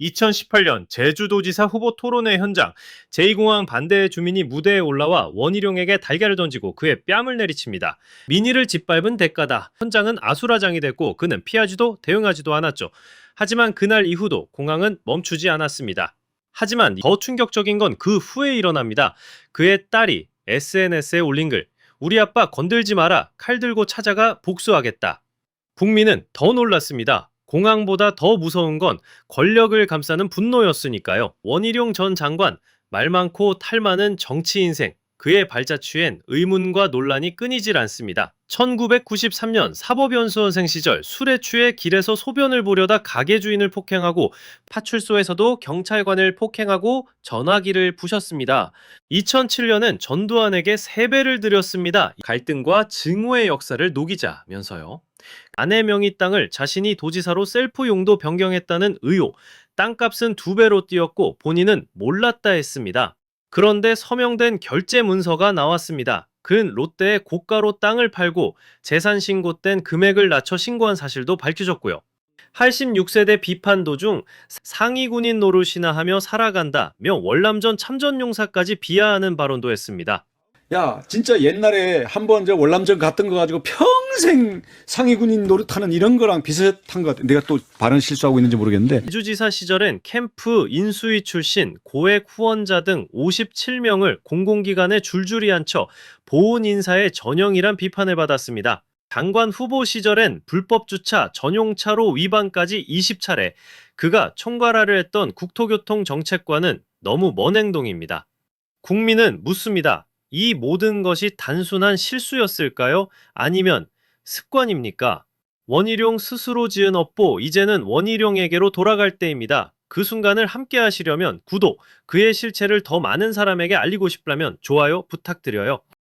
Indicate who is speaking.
Speaker 1: 2018년 제주도지사 후보 토론회 현장 제2공항 반대 주민이 무대에 올라와 원희룡에게 달걀을 던지고 그의 뺨을 내리칩니다. 민의를 짓밟은 대가다. 현장은 아수라장이 됐고 그는 피하지도 대응하지도 않았죠. 하지만 그날 이후도 공항은 멈추지 않았습니다. 하지만 더 충격적인 건 그 후에 일어납니다. 그의 딸이 SNS에 올린 글 우리 아빠 건들지 마라 칼 들고 찾아가 복수하겠다. 국민은 더 놀랐습니다. 공항보다 더 무서운 건 권력을 감싸는 분노였으니까요. 원희룡 전 장관, 말 많고 탈 많은 정치 인생, 그의 발자취엔 의문과 논란이 끊이질 않습니다. 1993년 사법연수원생 시절 술에 취해 길에서 소변을 보려다 가게 주인을 폭행하고 파출소에서도 경찰관을 폭행하고 전화기를 부셨습니다. 2007년엔 전두환에게 세배를 드렸습니다. 갈등과 증오의 역사를 녹이자면서요. 아내 명의 땅을 자신이 도지사로 셀프 용도 변경했다는 의혹, 땅값은 두 배로 뛰었고 본인은 몰랐다 했습니다. 그런데 서명된 결제 문서가 나왔습니다. 그는 롯데에 고가로 땅을 팔고 재산 신고 땐 금액을 낮춰 신고한 사실도 밝혀졌고요. 86세대 비판 도중 상위 군인 노릇이나 하며 살아간다며 월남전 참전용사까지 비하하는 발언도 했습니다.
Speaker 2: 야, 진짜 옛날에 한번 저 월남전 갔던 거 가지고 평생 상위군인 노릇하는 이런 거랑 비슷한 것 같아. 내가 또 발언 실수하고 있는지 모르겠는데.
Speaker 1: 제주지사 시절엔 캠프, 인수위 출신, 고액 후원자 등 57명을 공공기관에 줄줄이 앉혀 보훈 인사의 전형이란 비판을 받았습니다. 장관 후보 시절엔 불법 주차, 전용차로 위반까지 20차례. 그가 총괄하려 했던 국토교통 정책과는 너무 먼 행동입니다. 국민은 묻습니다. 이 모든 것이 단순한 실수였을까요? 아니면 습관입니까? 원희룡 스스로 지은 업보 이제는 원희룡에게로 돌아갈 때입니다. 그 순간을 함께 하시려면 구독, 그의 실체를 더 많은 사람에게 알리고 싶다면 좋아요 부탁드려요.